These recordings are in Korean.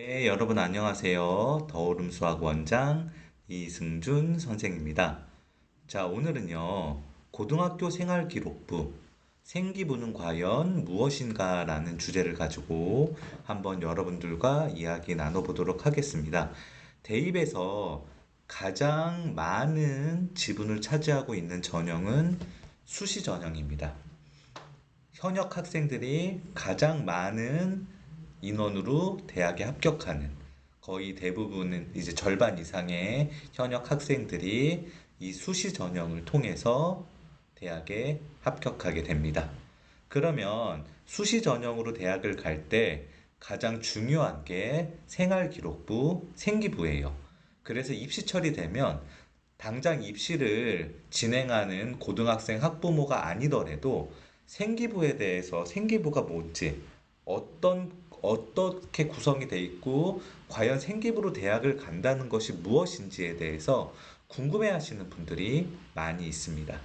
네, 여러분 안녕하세요. 더오름 수학 원장 이승준 선생입니다. 자, 오늘은요. 고등학교 생활 기록부 생기부는 과연 무엇인가 라는 주제를 가지고 한번 여러분들과 이야기 나눠보도록 하겠습니다. 대입에서 가장 많은 지분을 차지하고 있는 전형은 수시 전형입니다. 현역 학생들이 가장 많은 인원으로 대학에 합격하는 거의 대부분은 이제 절반 이상의 현역 학생들이 이 수시 전형을 통해서 대학에 합격하게 됩니다. 그러면 수시 전형으로 대학을 갈 때 가장 중요한 게 생활기록부, 생기부예요. 그래서 입시철이 되면 당장 입시를 진행하는 고등학생 학부모가 아니더라도 생기부에 대해서 생기부가 뭔지 어떤 어떻게 구성이 돼 있고 과연 생기부로 대학을 간다는 것이 무엇인지에 대해서 궁금해 하시는 분들이 많이 있습니다.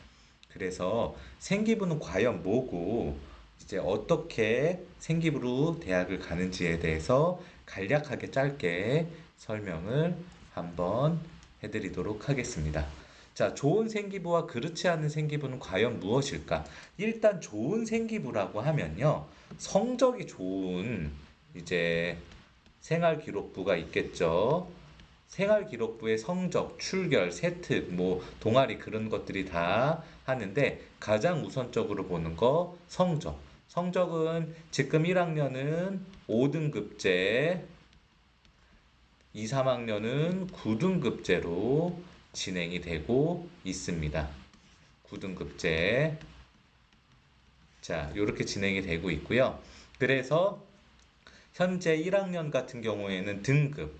그래서 생기부는 과연 뭐고 이제 어떻게 생기부로 대학을 가는지에 대해서 간략하게 짧게 설명을 한번 해드리도록 하겠습니다. 자, 좋은 생기부와 그렇지 않은 생기부는 과연 무엇일까? 일단 좋은 생기부라고 하면요. 성적이 좋은 이제 생활 기록부가 있겠죠. 생활 기록부의 성적, 출결, 세특, 뭐 동아리 그런 것들이 다 하는데 가장 우선적으로 보는 거 성적. 성적은 지금 1학년은 5등급제, 2, 3학년은 9등급제로 진행이 되고 있습니다. 9등급제. 자, 이렇게 진행이 되고 있고요. 그래서 현재 1학년 같은 경우에는 등급,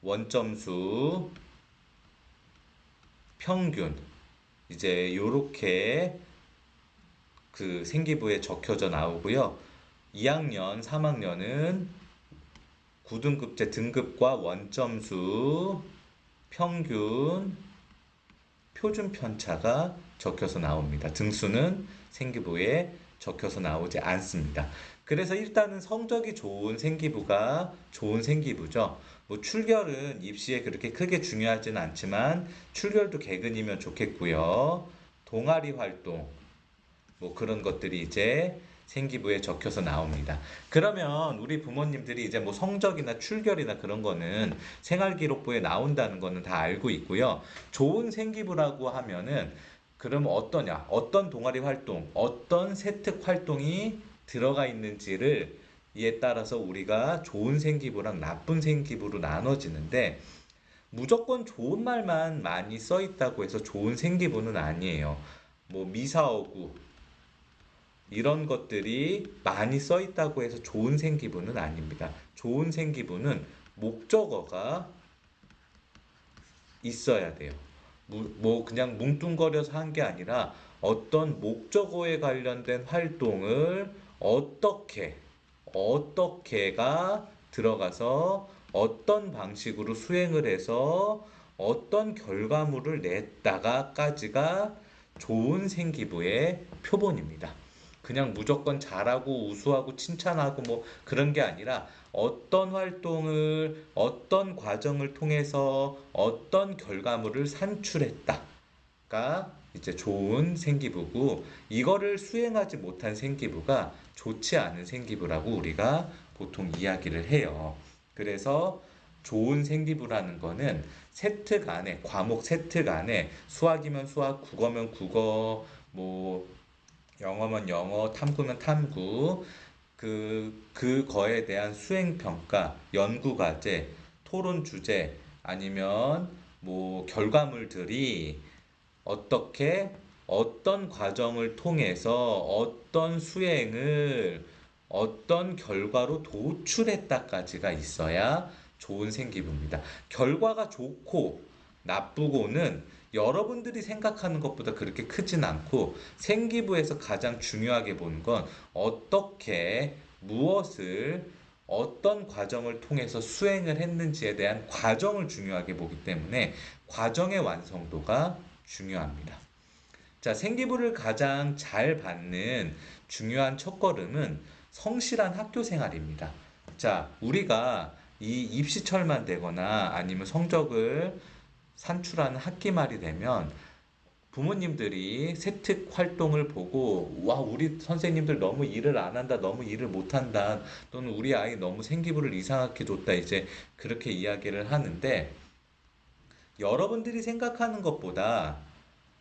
원점수, 평균, 이제 요렇게 그 생기부에 적혀져 나오고요. 2학년, 3학년은 9등급제 등급과 원점수, 평균, 표준 편차가 적혀서 나옵니다. 등수는 생기부에 적혀서 나오지 않습니다. 그래서 일단은 성적이 좋은 생기부가 좋은 생기부죠. 뭐 출결은 입시에 그렇게 크게 중요하진 않지만 출결도 개근이면 좋겠고요. 동아리 활동 뭐 그런 것들이 이제 생기부에 적혀서 나옵니다. 그러면 우리 부모님들이 이제 뭐 성적이나 출결이나 그런 거는 생활기록부에 나온다는 거는 다 알고 있고요. 좋은 생기부라고 하면은 그럼 어떠냐? 어떤 동아리 활동, 어떤 세특 활동이 들어가 있는지를 이에 따라서 우리가 좋은 생기부랑 나쁜 생기부로 나눠지는데 무조건 좋은 말만 많이 써 있다고 해서 좋은 생기부는 아니에요. 뭐 미사어구 이런 것들이 많이 써 있다고 해서 좋은 생기부는 아닙니다. 좋은 생기부는 목적어가 있어야 돼요. 뭐 그냥 뭉뚱거려서 한 게 아니라 어떤 목적어에 관련된 활동을 어떻게 어떻게가 들어가서 어떤 방식으로 수행을 해서 어떤 결과물을 냈다가까지가 좋은 생기부의 표본입니다. 그냥 무조건 잘하고 우수하고 칭찬하고 뭐 그런 게 아니라 어떤 활동을 어떤 과정을 통해서 어떤 결과물을 산출했다가 이제 좋은 생기부고 이거를 수행하지 못한 생기부가 좋지 않은 생기부라고 우리가 보통 이야기를 해요. 그래서 좋은 생기부라는 거는 세특 안에 과목 세특 안에 수학이면 수학, 국어면 국어, 뭐 영어면 영어, 탐구면 탐구 그 그거에 대한 수행 평가, 연구 과제, 토론 주제 아니면 뭐 결과물들이 어떻게 어떤 과정을 통해서 어떤 수행을 어떤 결과로 도출했다까지가 있어야 좋은 생기부입니다. 결과가 좋고 나쁘고는 여러분들이 생각하는 것보다 그렇게 크진 않고 생기부에서 가장 중요하게 보는 건 어떻게 무엇을 어떤 과정을 통해서 수행을 했는지에 대한 과정을 중요하게 보기 때문에 과정의 완성도가 중요합니다. 자, 생기부를 가장 잘 받는 중요한 첫걸음은 성실한 학교 생활입니다. 자, 우리가 이 입시철만 되거나 아니면 성적을 산출하는 학기 말이 되면 부모님들이 세특 활동을 보고 와 우리 선생님들 너무 일을 안 한다 너무 일을 못 한다 또는 우리 아이 너무 생기부를 이상하게 줬다 이제 그렇게 이야기를 하는데 여러분들이 생각하는 것보다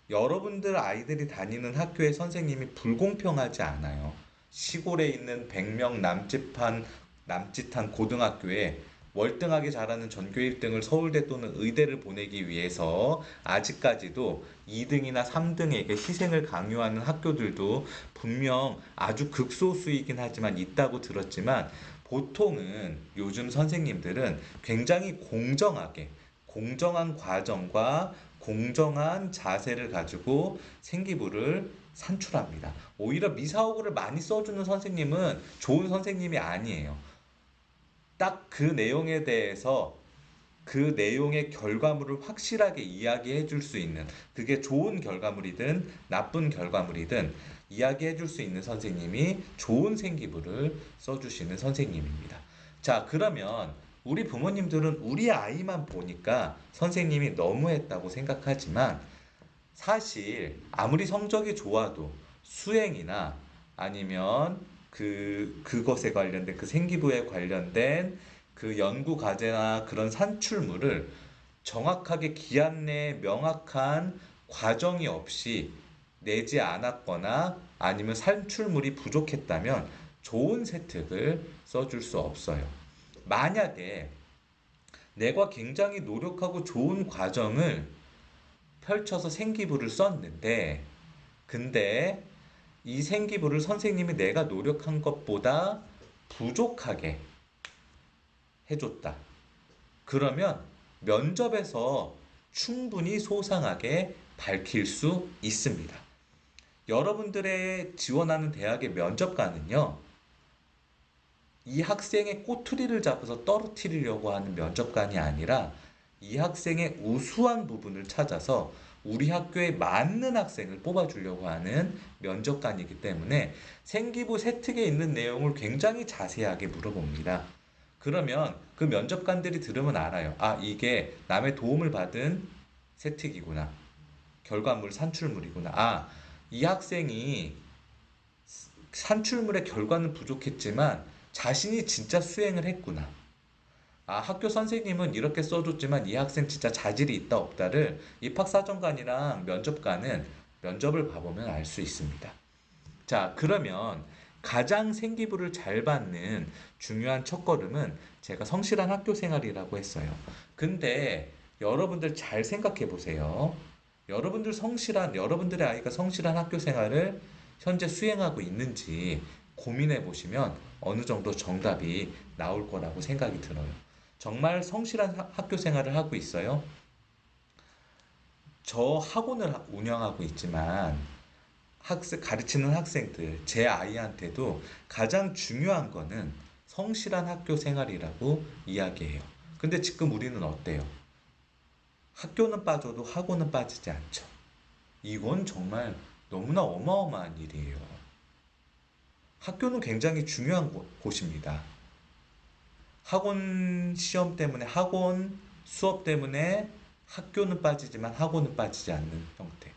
여러분들 아이들이 다니는 학교의 선생님이 불공평하지 않아요. 시골에 있는 100명 남짓한 남짓한 고등학교에 월등하게 잘하는 전교 1등을 서울대 또는 의대를 보내기 위해서 아직까지도 2등이나 3등에게 희생을 강요하는 학교들도 분명 아주 극소수이긴 하지만 있다고 들었지만 보통은 요즘 선생님들은 굉장히 공정하게 공정한 과정과 공정한 자세를 가지고 생기부를 산출합니다. 오히려 미사오구를 많이 써주는 선생님은 좋은 선생님이 아니에요. 딱 그 내용에 대해서 그 내용의 결과물을 확실하게 이야기해 줄 수 있는 그게 좋은 결과물이든 나쁜 결과물이든 이야기해 줄 수 있는 선생님이 좋은 생기부를 써주시는 선생님입니다. 자, 그러면 우리 부모님들은 우리 아이만 보니까 선생님이 너무했다고 생각하지만 사실 아무리 성적이 좋아도 수행이나 아니면 그 그것에 관련된 그 생기부에 관련된 그 연구 과제나 그런 산출물을 정확하게 기한 내에 명확한 과정이 없이 내지 않았거나 아니면 산출물이 부족했다면 좋은 세특을 써줄 수 없어요. 만약에 내가 굉장히 노력하고 좋은 과정을 펼쳐서 생기부를 썼는데 근데 이 생기부를 선생님이 내가 노력한 것보다 부족하게 해줬다. 그러면 면접에서 충분히 소상하게 밝힐 수 있습니다. 여러분들의 지원하는 대학의 면접관은요, 이 학생의 꼬투리를 잡아서 떨어뜨리려고 하는 면접관이 아니라 이 학생의 우수한 부분을 찾아서 우리 학교에 맞는 학생을 뽑아주려고 하는 면접관이기 때문에 생기부 세특에 있는 내용을 굉장히 자세하게 물어봅니다. 그러면 그 면접관들이 들으면 알아요. 아, 이게 남의 도움을 받은 세특이구나. 결과물 산출물이구나. 아, 이 학생이 산출물의 결과는 부족했지만 자신이 진짜 수행을 했구나. 아, 학교 선생님은 이렇게 써줬지만 이 학생 진짜 자질이 있다 없다를 입학사정관이랑 면접관은 면접을 봐보면 알 수 있습니다. 자, 그러면 가장 생기부를 잘 받는 중요한 첫걸음은 제가 성실한 학교 생활이라고 했어요. 근데 여러분들 잘 생각해 보세요. 여러분들 성실한, 여러분들의 아이가 성실한 학교 생활을 현재 수행하고 있는지 고민해 보시면 어느 정도 정답이 나올 거라고 생각이 들어요. 정말 성실한 학교 생활을 하고 있어요. 저 학원을 운영하고 있지만 학생 가르치는 학생들 제 아이한테도 가장 중요한 거는 성실한 학교 생활이라고 이야기해요. 근데 지금 우리는 어때요? 학교는 빠져도 학원은 빠지지 않죠. 이건 정말 너무나 어마어마한 일이에요. 학교는 굉장히 중요한 곳입니다. 학원 시험 때문에 학원 수업 때문에 학교는 빠지지만 학원은 빠지지 않는 형태.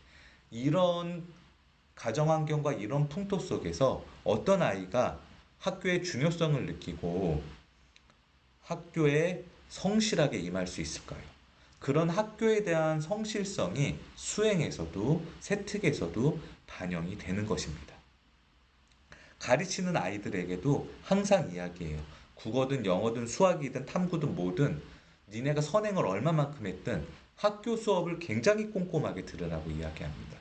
이런 가정 환경과 이런 풍토 속에서 어떤 아이가 학교의 중요성을 느끼고 학교에 성실하게 임할 수 있을까요? 그런 학교에 대한 성실성이 수행에서도 세특에서도 반영이 되는 것입니다. 가르치는 아이들에게도 항상 이야기해요. 국어든 영어든 수학이든 탐구든 뭐든 니네가 선행을 얼마만큼 했든 학교 수업을 굉장히 꼼꼼하게 들으라고 이야기합니다.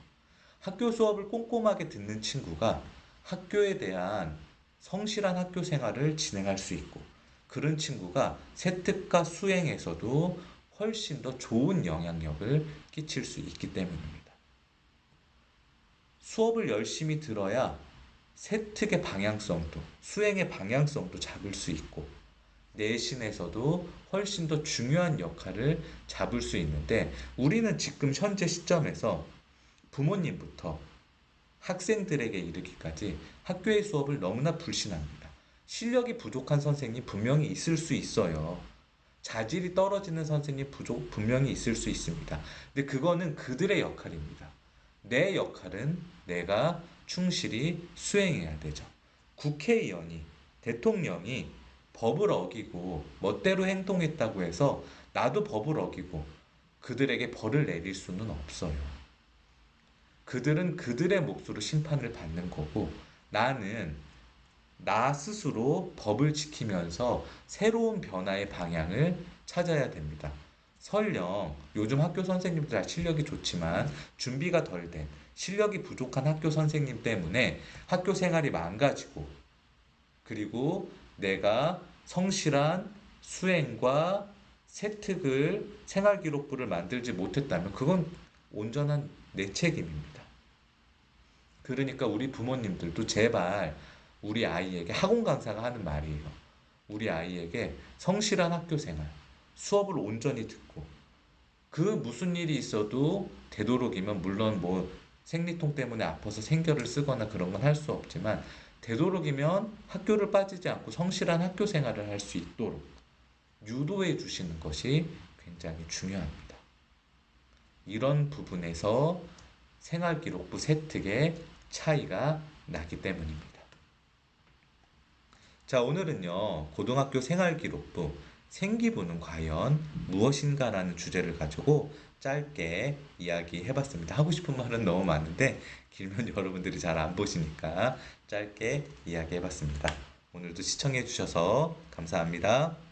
학교 수업을 꼼꼼하게 듣는 친구가 학교에 대한 성실한 학교 생활을 진행할 수 있고 그런 친구가 세특과 수행에서도 훨씬 더 좋은 영향력을 끼칠 수 있기 때문입니다. 수업을 열심히 들어야 세특의 방향성도 수행의 방향성도 잡을 수 있고 내신에서도 훨씬 더 중요한 역할을 잡을 수 있는데 우리는 지금 현재 시점에서 부모님부터 학생들에게 이르기까지 학교의 수업을 너무나 불신합니다. 실력이 부족한 선생님 분명히 있을 수 있어요. 자질이 떨어지는 선생님 부족 분명히 있을 수 있습니다. 근데 그거는 그들의 역할입니다. 내 역할은 내가 충실히 수행해야 되죠. 국회의원이 대통령이 법을 어기고 멋대로 행동했다고 해서 나도 법을 어기고 그들에게 벌을 내릴 수는 없어요. 그들은 그들의 몫으로 심판을 받는 거고 나는 나 스스로 법을 지키면서 새로운 변화의 방향을 찾아야 됩니다. 설령 요즘 학교 선생님들 다 실력이 좋지만 준비가 덜 된 실력이 부족한 학교 선생님 때문에 학교 생활이 망가지고 그리고 내가 성실한 수행과 세특을 생활 기록부를 만들지 못했다면 그건 온전한 내 책임입니다. 그러니까 우리 부모님들도 제발 우리 아이에게 학원 강사가 하는 말이에요. 우리 아이에게 성실한 학교 생활, 수업을 온전히 듣고 그 무슨 일이 있어도 되도록이면 물론 뭐 생리통 때문에 아파서 생결을 쓰거나 그런 건 할 수 없지만 되도록이면 학교를 빠지지 않고 성실한 학교 생활을 할 수 있도록 유도해 주시는 것이 굉장히 중요합니다. 이런 부분에서 생활기록부 세특의 차이가 나기 때문입니다. 자, 오늘은요, 고등학교 생활기록부 생기부는 과연 무엇인가라는 주제를 가지고 짧게 이야기해 봤습니다. 하고 싶은 말은 너무 많은데 길면 여러분들이 잘 안 보시니까 짧게 이야기해 봤습니다. 오늘도 시청해 주셔서 감사합니다.